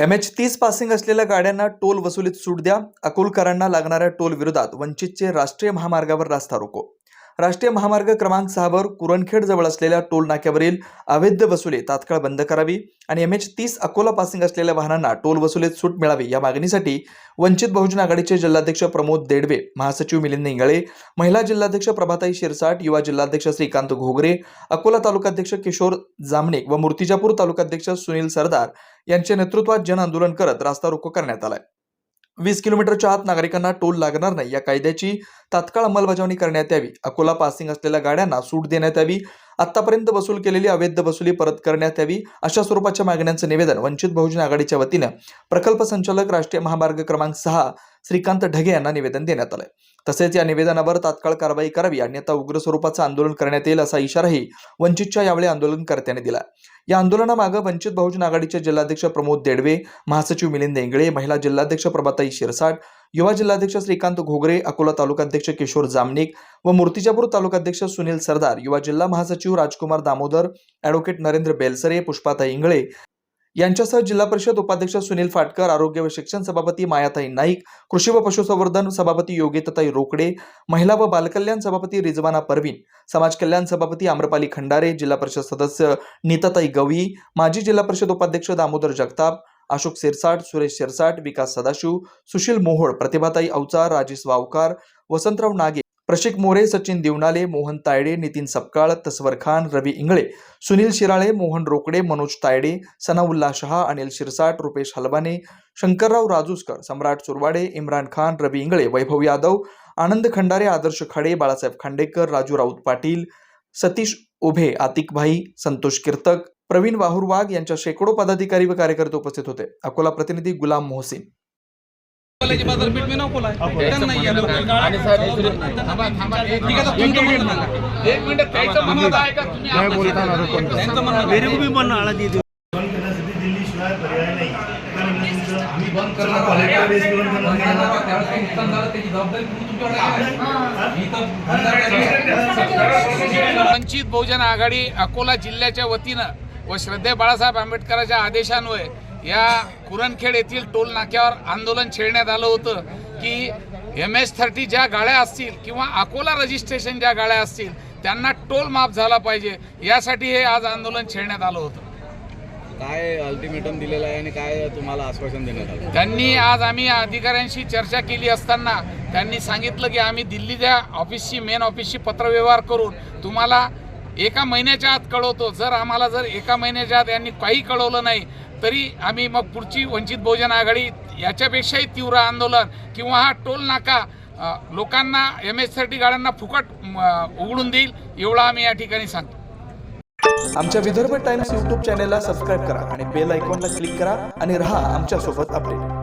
M H तीस passing असलेल्या गाड्यांना टोल वसुलीत सूट द्या. अकोलकरांना लागणाऱ्या टोल विरोधात वंचितचे राष्ट्रीय महामार्गावर रास्ता रोको. राष्ट्रीय महामार्ग क्रमांक सहावर कुरणखेड जवळ असलेल्या टोल नाक्यावरील अवैध वसुली तात्काळ बंद करावी आणि एम एच तीस अकोला पासिंग असलेल्या वाहनांना टोल वसुलीत सूट मिळावी या मागणीसाठी वंचित बहुजन आघाडीचे जिल्हाध्यक्ष प्रमोद देडवे महासचिव मिलिंद निंगळे महिला जिल्हाध्यक्ष प्रभाताई शिरसाट युवा जिल्हाध्यक्ष श्रीकांत घोगरे अकोला तालुकाध्यक्ष किशोर जामणे व मूर्तिजापूर तालुकाध्यक्ष सुनील सरदार यांच्या नेतृत्वात जन आंदोलन करत रास्ता रोको करण्यात आलाय. वीस किलोमीटरच्या आत नागरिकांना टोल लागणार नाही. या कायद्याची तात्काळ अंमलबजावणी करण्यात यावी. अकोला पासिंग असलेल्या गाड्यांना सूट देण्यात यावी. आतापर्यंत वसूल केलेली अवैध वसुली परत करण्यात यावी अशा स्वरूपाच्या मागण्यांचं निवेदन वंचित बहुजन आघाडीच्या वतीनं प्रकल्प संचालक राष्ट्रीय महामार्ग क्रमांक सहा श्रीकांत ढगे यांना निवेदन देण्यात आलंय. तसेच या निवेदनावर तात्काळ कारवाई करावी अन्यथा उग्र स्वरूपाचं आंदोलन करण्यात येईल असा इशाराही वंचितच्या यावेळी आंदोलनकर्त्यांनी दिला या आंदोलनामागं वंचित बहुजन आघाडीचे जिल्हाध्यक्ष प्रमोद देडवे महासचिव मिलिंद इंगळे महिला जिल्हाध्यक्ष प्रभाताई शिरसाट युवा जिल्हाध्यक्ष श्रीकांत घोगरे अकोला तालुकाध्यक्ष किशोर जामनिक व मूर्तिजापूर तालुकाध्यक्ष सुनील सरदार युवा जिल्हा महासचिव राजकुमार दामोदर ॲडव्होकेट नरेंद्र बेलसरे पुष्पाताई इंगळे यांच्यासह जिल्हा परिषद उपाध्यक्ष सुनील फाटकर आरोग्य व शिक्षण सभापती मायाताई नाईक कृषी व पशुसंवर्धन सभापती योगिताताई रोकडे महिला व बालकल्याण सभापती रिजवाना परवीन समाज कल्याण सभापती आम्रपाली खंडारे जिल्हा परिषद सदस्य नीताताई गवी माजी जिल्हा परिषद उपाध्यक्ष दामोदर जगताप अशोक सिरसाट सुरेश सिरसाट विकास सदाशिव सुशील मोहोळ प्रतिभाताई अवचार राजेश वावकार वसंतराव नागे प्रशिक मोरे सचिन दिवनाले मोहन तायडे नितीन सपकाळ तस्वर खान रवी इंगळे सुनील शिराळे मोहन रोकडे मनोज तायडे सनाउल्ला शहा अनिल शिरसाट रुपेश हलवाने शंकरराव राजूसकर सम्राट सुरवाडे इम्रान खान रवी इंगळे वैभव यादव आनंद खंडारे आदर्श खाडे बाळासाहेब खांडेकर राजू राऊत पाटील सतीश उभे आतिकभाई संतोष कीर्तक प्रवीण वाहुर वाघ यांच्या शेकडो पदाधिकारी व कार्यकर्ते उपस्थित होते. अकोला प्रतिनिधी गुलाम मोहसिन. अकोल्याची बाजारपेठ मी नाही. वंचित बहुजन आघाडी अकोला जिल्ह्याच्या वतीनं व श्रद्धे बाळासाहेब आंबेडकरांच्या आदेशान्वये या कुरणखेड येथील टोल नाक्यावर आंदोलन छेडण्यात आलं होतं की एम एस थर्टी ज्या गाड्या असतील किंवा अकोला रजिस्ट्रेशन ज्या गाड्या असतील त्यांना टोल माफ झाला पाहिजे. यासाठी हे आज आंदोलन छेडण्यात आलं होतं. काय अल्टिमेटम दिलेलं आहे आणि काय तुम्हाला आश्वासन देण्यात आलं? त्यांनी आज आम्ही अधिकाऱ्यांशी चर्चा केली असताना त्यांनी सांगितलं की आम्ही दिल्लीच्या ऑफिसशी मेन ऑफिसशी पत्रव्यवहार करून तुम्हाला एका महिन्याच्या आत कळवतो. जर आम्हाला जर एका महिन्याच्या आत यांनी काही कळवलं नाही तरी आम्ही मग पुढची वंचित बहुजन आघाडी याच्यापेक्षाही तीव्र आंदोलन किंवा हा टोल नाका लोकांना एम एस थर्टी गाड्यांना फुकट उघडून देईल एवढा आम्ही या ठिकाणी सांगतो. आमच्या विदर्भ टाइम्स यूट्यूब चॅनेलला सबस्क्राईब करा आणि बेल आयकॉनला क्लिक करा आणि रहा आमच्यासोबत अपडेट.